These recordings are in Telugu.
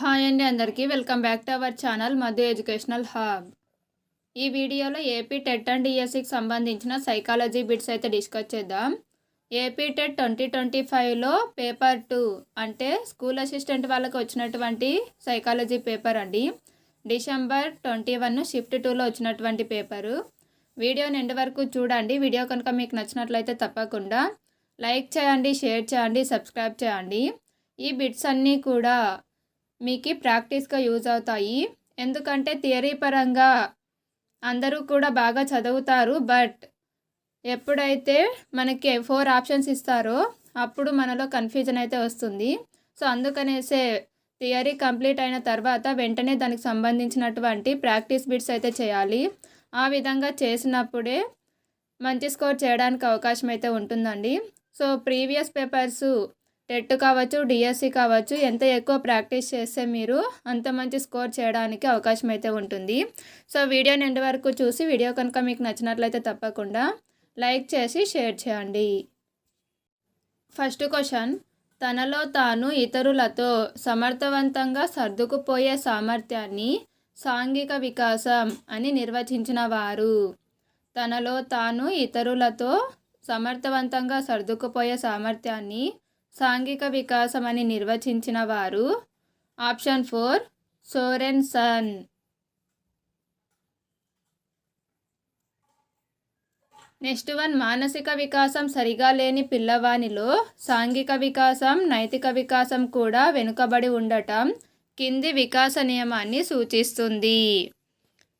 హాయ్ అండి అందరికీ. Welcome back to our channel Madhu educational hub. ఈ వీడియోలో ఏపీ టెట్ అండ్ ఈఎస్సికి సంబంధించిన సైకాలజీ బిట్స్ అయితే డిస్కస్ చేద్దాం. ఏపీ టెట్ ట్వంటీ ట్వంటీ ఫైవ్లో పేపర్ టూ అంటే స్కూల్ అసిస్టెంట్ వాళ్ళకి వచ్చినటువంటి సైకాలజీ పేపర్ అండి. డిసెంబర్ ట్వంటీ వన్ షిఫ్ట్ టూలో వచ్చినటువంటి పేపరు. వీడియోని ఎండ్ వరకు చూడండి. వీడియో కనుక మీకు నచ్చినట్లయితే తప్పకుండా లైక్ చేయండి షేర్ చేయండి సబ్స్క్రైబ్ చేయండి. ఈ బిట్స్ అన్నీ కూడా మీకు ప్రాక్టీస్గా యూజ్ అవుతాయి. ఎందుకంటే థియరీ పరంగా అందరూ కూడా బాగా చదువుతారు. బట్ ఎప్పుడైతే మనకి ఫోర్ ఆప్షన్స్ ఇస్తారో అప్పుడు మనలో కన్ఫ్యూజన్ అయితే వస్తుంది. సో అందుకనేసే థియరీ కంప్లీట్ అయిన తర్వాత వెంటనే దానికి సంబంధించినటువంటి ప్రాక్టీస్ బిట్స్ అయితే చేయాలి. ఆ విధంగా చేసినప్పుడే మంచి స్కోర్ చేయడానికి అవకాశం అయితే ఉంటుందండి. సో ప్రీవియస్ పేపర్స్ టెట్ కావచ్చు డిఎస్సి కావచ్చు ఎంత ఎక్కువ ప్రాక్టీస్ చేస్తే మీరు అంత మంచి స్కోర్ చేయడానికి అవకాశం అయితే ఉంటుంది. సో వీడియో నిండి వరకు చూసి వీడియో కనుక మీకు నచ్చినట్లయితే తప్పకుండా లైక్ చేసి షేర్ చేయండి. First question. తనలో తాను ఇతరులతో సమర్థవంతంగా సర్దుకుపోయే సామర్థ్యాన్ని సాంఘిక వికాసం అని నిర్వచించిన వారు. తనలో తాను ఇతరులతో సమర్థవంతంగా సర్దుకుపోయే సామర్థ్యాన్ని సాంఘిక వికాసం అని నిర్వచించిన వారు. Option four Sorenson next one మానసిక వికాసం సరిగా లేని పిల్లవానిలో సాంఘిక వికాసం నైతిక వికాసం కూడా వెనుకబడి ఉండటం కింది వికాస నియమాన్ని సూచిస్తుంది.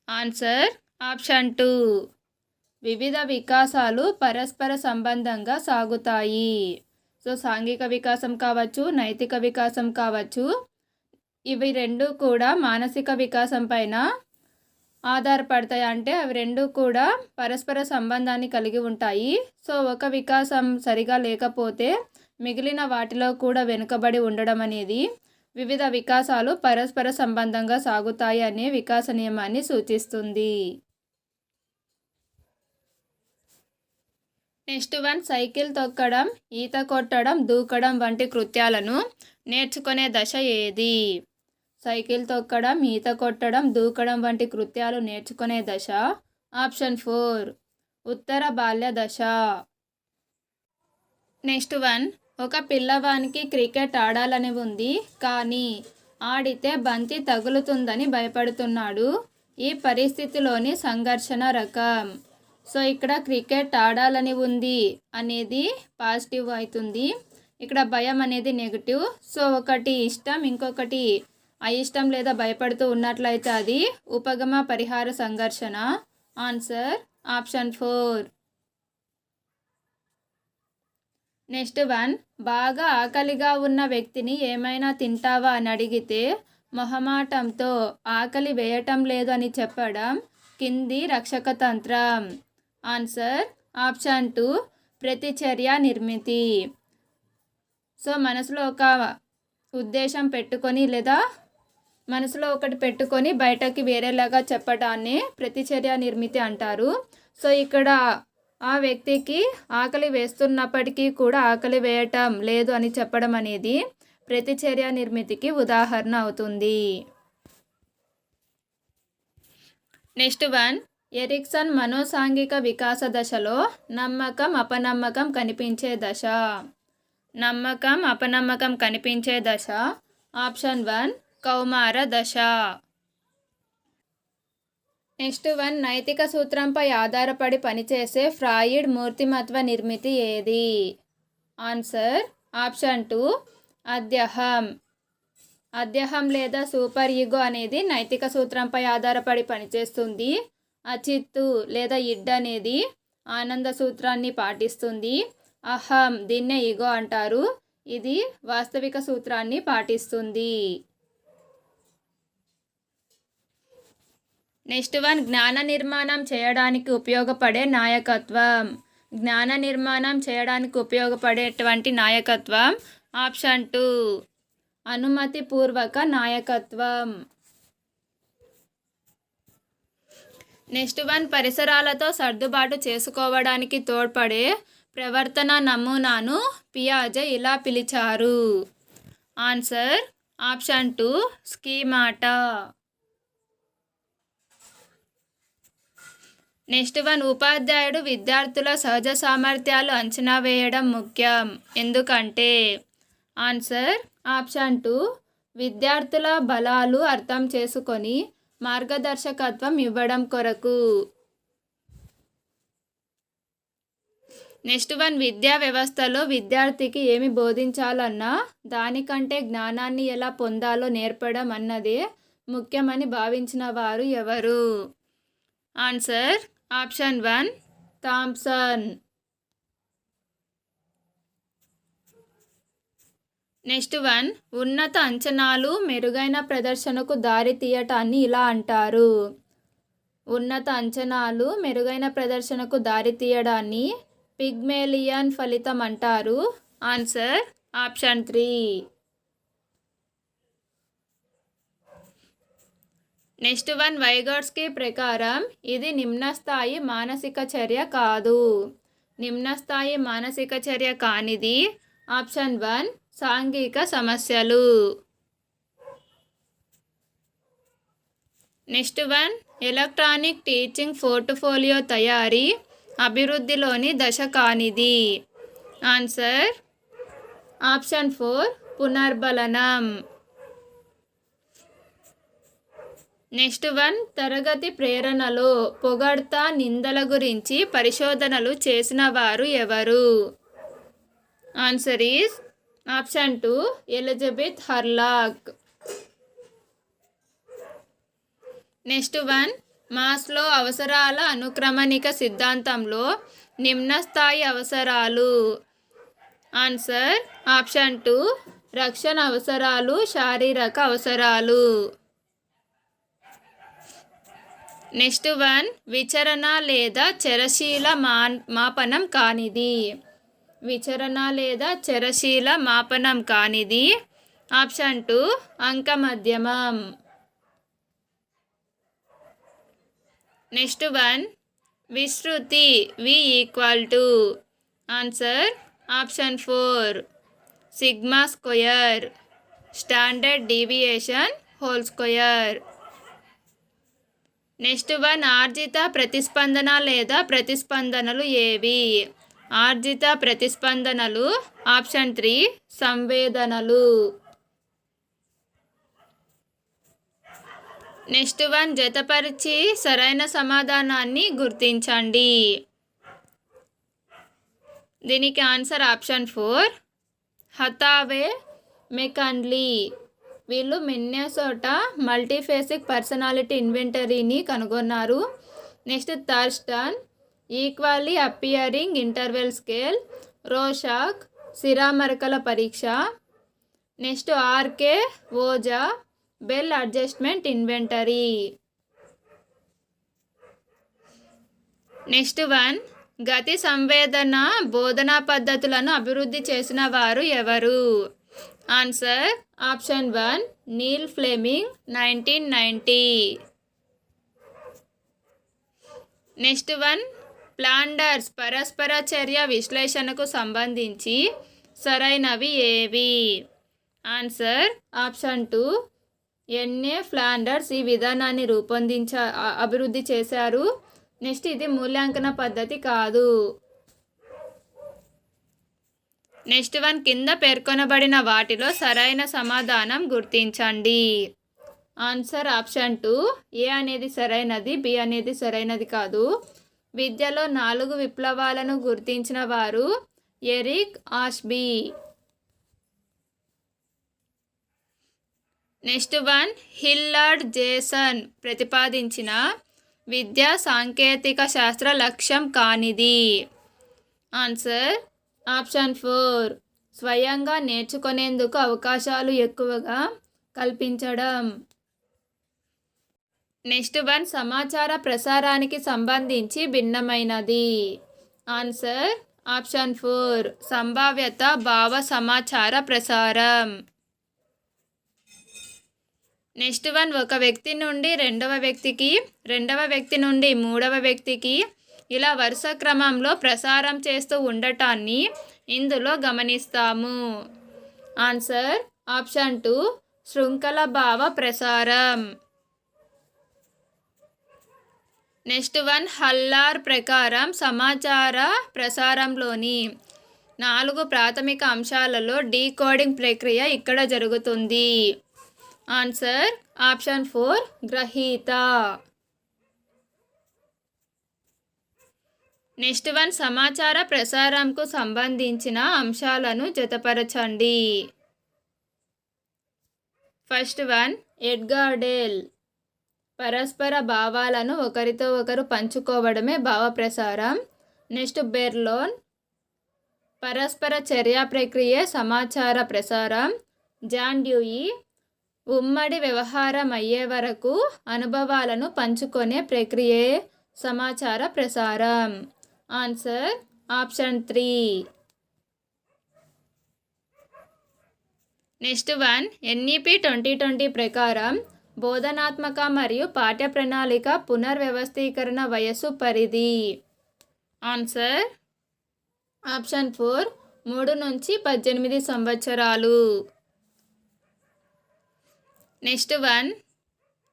Answer option two. వివిధ వికాసాలు పరస్పర సంబంధంగా సాగుతాయి. సో సాంఘిక వికాసం కావచ్చు నైతిక వికాసం కావచ్చు ఇవి రెండు కూడా మానసిక వికాసం పైన ఆధారపడతాయి. అంటే అవి రెండు కూడా పరస్పర సంబంధాన్ని కలిగి ఉంటాయి. సో ఒక వికాసం సరిగా లేకపోతే మిగిలిన వాటిలో కూడా వెనుకబడి ఉండడం అనేది వివిధ వికాసాలు పరస్పర సంబంధంగా సాగుతాయి అనే వికాస నియమాన్ని సూచిస్తుంది. నెక్స్ట్ వన్ సైకిల్ తొక్కడం ఈత కొట్టడం దూకడం వంటి కృత్యాలను నేర్చుకునే దశ ఏది? సైకిల్ తొక్కడం ఈత కొట్టడం దూకడం వంటి కృత్యాలు నేర్చుకునే దశ ఆప్షన్ ఫోర్. ఉత్తర బాల్య దశ. నెక్స్ట్ వన్ ఒక పిల్లవానికి క్రికెట్ ఆడాలని ఉంది కానీ ఆడితే బంతి తగులుతుందని భయపడుతున్నాడు. ఈ పరిస్థితిలోని సంఘర్షణ రకం. సో ఇక్కడ క్రికెట్ ఆడాలని ఉంది అనేది పాజిటివ్ అవుతుంది. ఇక్కడ భయం అనేది నెగిటివ్. సో ఒకటి ఇష్టం ఇంకొకటి అయిష్టం లేదా భయపడుతూ ఉన్నట్లయితే అది ఉపగమ పరిహార సంఘర్షణ. Answer option four. Next one బాగా ఆకలిగా ఉన్న వ్యక్తిని ఏమైనా తింటావా అని అడిగితే మొహమాటంతో ఆకలి వేయటం లేదు అని చెప్పడం కింది రక్షక తంత్రం. ఆన్సర్ ఆప్షన్ టూ ప్రతిచర్య నిర్మితి. సో మనసులో ఒక ఉద్దేశం పెట్టుకొని లేదా మనసులో ఒకటి పెట్టుకొని బయటకి వేరేలాగా చెప్పడాన్ని ప్రతిచర్య నిర్మితి అంటారు. సో ఇక్కడ ఆ వ్యక్తికి ఆకలి వేస్తున్నప్పటికీ కూడా ఆకలి వేయటం లేదు అని చెప్పడం అనేది ప్రతిచర్య నిర్మితికి ఉదాహరణ అవుతుంది. నెక్స్ట్ వన్ ఎరిక్సన్ మనోసాంఘిక వికాస దశలో నమ్మకం అపనమ్మకం కనిపించే దశ. నమ్మకం అపనమ్మకం కనిపించే దశ. ఆప్షన్ వన్ కౌమార దశ. నెక్స్ట్ వన్ నైతిక సూత్రంపై ఆధారపడి పనిచేసే ఫ్రాయిడ్ మూర్తిమత్వ నిర్మితి ఏది? ఆన్సర్ ఆప్షన్ టూ అద్యహం అద్యహం లేదా సూపర్ ఈగో అనేది నైతిక సూత్రంపై ఆధారపడి పనిచేస్తుంది. అచిత్తు లేదా ఇడ్ అనేది ఆనంద సూత్రాన్ని పాటిస్తుంది. అహం దీన్నే ఇగో అంటారు. ఇది వాస్తవిక సూత్రాన్ని పాటిస్తుంది. నెక్స్ట్ వన్ జ్ఞాన నిర్మాణం చేయడానికి ఉపయోగపడే నాయకత్వం. జ్ఞాన నిర్మాణం చేయడానికి ఉపయోగపడేటువంటి నాయకత్వం ఆప్షన్ టూ అనుమతిపూర్వక నాయకత్వం. నెక్స్ట్ వన్ పరిసరాలతో సర్దుబాటు చేసుకోవడానికి తోడ్పడే ప్రవర్తన నమూనాను పియాజే ఇలా పిలిచారు. Answer option two schemata. Next one ఉపాధ్యాయుడు విద్యార్థుల సహజ సామర్థ్యాలు అంచనా వేయడం ముఖ్యం. ఎందుకంటే ఆన్సర్ ఆప్షన్ టూ విద్యార్థుల బలాలు అర్థం చేసుకొని మార్గదర్శకత్వం ఇవ్వడం కొరకు నెక్స్ట్ వన్ విద్యా వ్యవస్థలో విద్యార్థికి ఏమి బోధించాలన్నా దానికంటే జ్ఞానాన్ని ఎలా పొందాలో నేర్పడం అన్నదే ముఖ్యమని భావించిన వారు ఎవరు? Answer option one Thomson next one ఉన్నత అంచనాలు మెరుగైన ప్రదర్శనకు దారి తీయటాన్ని ఇలా అంటారు. ఉన్నత అంచనాలు మెరుగైన ప్రదర్శనకు దారి తీయడాన్ని పిగ్మేలియన్ ఫలితం అంటారు. Answer option three. Next one Vygotsky ప్రకారం ఇది నిమ్నస్థాయి మానసిక చర్య కాదు. నిమ్నస్థాయి మానసిక చర్య కానిది. ఆప్షన్ వన్ సాంఘిక సమస్యలు. Next one electronic teaching portfolio తయారీ అభివృద్ధిలోని దశ కానిది. ఆన్సర్ ఆప్షన్ ఫోర్ పునర్బలనం. నెక్స్ట్ వన్ తరగతి ప్రేరణలో పొగడ్తా నిందల గురించి పరిశోధనలు చేసిన వారు ఎవరు? Answer is option two Elizabeth Hurlock next one Maslow అవసరాల అనుక్రమణిక సిద్ధాంతంలో నిమ్న స్థాయి అవసరాలు ఆన్సర్ ఆప్షన్ టూ రక్షణ అవసరాలు శారీరక అవసరాలు నెక్స్ట్ వన్ విచరణ లేదా చరశీల మా మాపనం కానిది విచరణ లేదా చరశీల మాపనం కానిది. ఆప్షన్ టూ అంక మధ్యమం next one Vishruti V equal to. Answer option four sigma square standard deviation whole square next one ఆర్జిత ప్రతిస్పందన లేదా ప్రతిస్పందనలు ఏవి? ఆర్జిత ప్రతిస్పందనలు ఆప్షన్ త్రీ సంవేదనలు. నెక్స్ట్ వన్ జతపరిచి సరైన సమాధానాన్ని గుర్తించండి. దీనికి answer option four Hathaway McKinley. వీళ్ళు మిన్నెసోటా మల్టీఫేసిక్ పర్సనాలిటీ ఇన్వెంటరీని కనుగొన్నారు. Next Thurstone equally appearing interval scale Rorschach సిరామరకల పరీక్ష next R K Ojha Bell adjustment inventory next one గతి సంవేదన బోధనా పద్ధతులను అభివృద్ధి చేసిన వారు ఎవరు answer option one Neil Fleming nineteen ninety next one Flanders పరస్పర చర్య విశ్లేషణకు సంబంధించి సరైనవి ఏవి? Answer option two N A Flanders ఈ విధానాన్ని రూపొందించ అభివృద్ధి చేశారు. నెక్స్ట్ ఇది మూల్యాంకన పద్ధతి కాదు. నెక్స్ట్ వన్ కింద పేర్కొనబడిన వాటిలో సరైన సమాధానం గుర్తించండి. ఆన్సర్ ఆప్షన్ టూ ఏ అనేది సరైనది బి అనేది సరైనది కాదు. విద్యలో నాలుగు విప్లవాలను గుర్తించిన వారు Eric Ashby. Next one Hilliard Jason ప్రతిపాదించిన విద్యా సాంకేతిక శాస్త్ర లక్ష్యం కానిది. ఆన్సర్ ఆప్షన్ ఫోర్ స్వయంగా నేర్చుకునేందుకు అవకాశాలు ఎక్కువగా కల్పించడం. నెక్స్ట్ వన్ సమాచార ప్రసారానికి సంబంధించి భిన్నమైనది. ఆన్సర్ ఆప్షన్ ఫోర్ సంభావ్యత భావ సమాచార ప్రసారం. నెక్స్ట్ వన్ ఒక వ్యక్తి నుండి రెండవ వ్యక్తికి రెండవ వ్యక్తి నుండి మూడవ వ్యక్తికి ఇలా వరుస క్రమంలో ప్రసారం చేస్తూ ఉండటాన్ని ఇందులో గమనిస్తాము. ఆన్సర్ ఆప్షన్ టూ శృంఖల భావ ప్రసారం. నెక్స్ట్ వన్ హల్లార్ ప్రకారం సమాచార ప్రసారంలోని నాలుగు ప్రాథమిక అంశాలలో డీకోడింగ్ ప్రక్రియ ఇక్కడ జరుగుతుంది. ఆన్సర్ ఆప్షన్ ఫోర్ గ్రహీత. నెక్స్ట్ వన్ సమాచార ప్రసారంకు సంబంధించిన అంశాలను జతపరచండి. First one Edgar Dale. పరస్పర భావాలను ఒకరితో ఒకరు పంచుకోవడమే భావ ప్రసారం నెక్స్ట్ బెర్లోన్. పరస్పర చర్యా ప్రక్రియ సమాచార ప్రసారం. John Dewey. ఉమ్మడి వ్యవహారం అయ్యే వరకు అనుభవాలను పంచుకునే ప్రక్రియే సమాచార ప్రసారం. Answer option three. Next one NEP twenty twenty ప్రకారం బోధనాత్మక మరియు పాఠ్య ప్రణాళిక పునర్వ్యవస్థీకరణ వయస్సు పరిధి. ఆన్సర్ ఆప్షన్ ఫోర్ మూడు నుంచి పద్దెనిమిది సంవత్సరాలు. నెక్స్ట్ వన్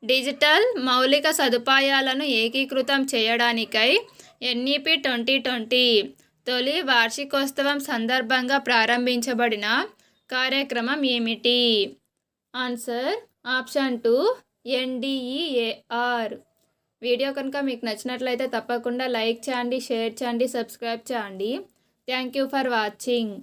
డిజిటల్ మౌలిక సదుపాయాలను ఏకీకృతం చేయడానికై ఎన్ఈపి ట్వంటీ ట్వంటీ తొలి వార్షికోత్సవం సందర్భంగా ప్రారంభించబడిన కార్యక్రమం ఏమిటి? Answer option two NDEAR video కనుక మీకు నచ్చినట్లయితే తప్పకుండా లైక్ చేయండి షేర్ చేయండి సబ్స్క్రైబ్ చేయండి. Thank you for watching.